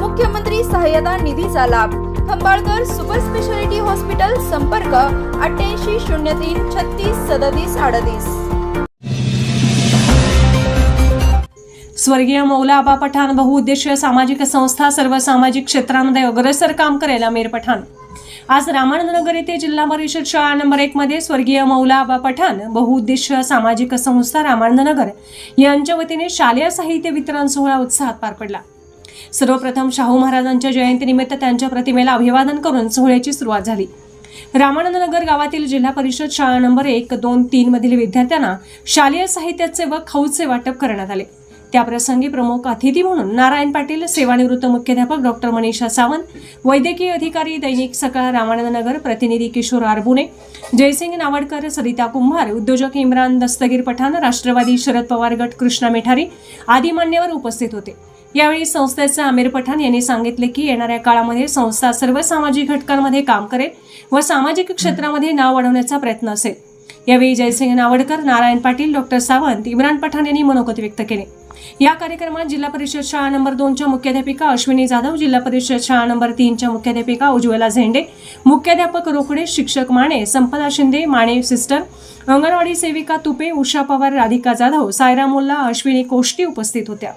मुख्यमंत्री सहाय्यता निधीचा लाभ. खंबाळकर सुपर स्पेशालिटी हॉस्पिटल संपर्क अठ्ठ्याऐंशी शून्य तीन छत्तीस सदतीस अडतीस. स्वर्गीय मौला आबा पठाण बहुउद्देशीय सामाजिक संस्था सर्व सामाजिक क्षेत्रांमध्ये अग्रसर काम करेल आमिर पठाण. आज रामानंदनगर येथे जिल्हा परिषद शाळा नंबर एक मध्ये स्वर्गीय मौला आबा पठाण बहुउद्देशीय सामाजिक संस्था रामानंदनगर यांच्या वतीने शालेय साहित्य वितरण सोहळा उत्साहात पार पडला. सर्वप्रथम शाहू महाराजांच्या जयंतीनिमित्त त्यांच्या प्रतिमेला अभिवादन करून सोहळ्याची सुरुवात झाली. रामानंदनगर गावातील जिल्हा परिषद शाळा नंबर एक दोन तीन मधील विद्यार्थ्यांना शालेय साहित्याचे व खाऊचे वाटप करण्यात आले. त्याप्रसंगी प्रमुख अतिथी म्हणून नारायण पाटील सेवानिवृत्त मुख्याध्यापक डॉक्टर मनीषा सावंत वैद्यकीय अधिकारी दैनिक सकाळ रामानंदनगर प्रतिनिधी किशोर आरबुने जयसिंग नावडकर सरिता कुंभार उद्योजक इम्रान दस्तगीर पठाण राष्ट्रवादी शरद पवार गट कृष्णा मेठारी आदी मान्यवर उपस्थित होते. यावेळी संस्थेचे आमिर पठाण यांनी सांगितले की येणाऱ्या काळामध्ये संस्था सर्व सामाजिक घटकांमध्ये काम करेल व सामाजिक क्षेत्रामध्ये नाव वाढवण्याचा प्रयत्न असेल. यावेळी जयसिंग नावडकर नारायण पाटील डॉक्टर सावंत इम्रान पठाण यांनी मनोगत व्यक्त केले. या कार्यक्रमात जिल्हा परिषद शाळा नंबर दोनच्या मुख्याध्यापिका अश्विनी जाधव जिल्हा परिषद शाळा नंबर तीनच्या मुख्याध्यापिका उज्ज्वला झेंडे मुख्याध्यापक रोकडे शिक्षक माने संपदा शिंदे माने सिस्टर अंगणवाडी सेविका तुपे उषा पवार राधिका जाधव सायरा मोल्ला अश्विनी कोष्टी उपस्थित होत्या.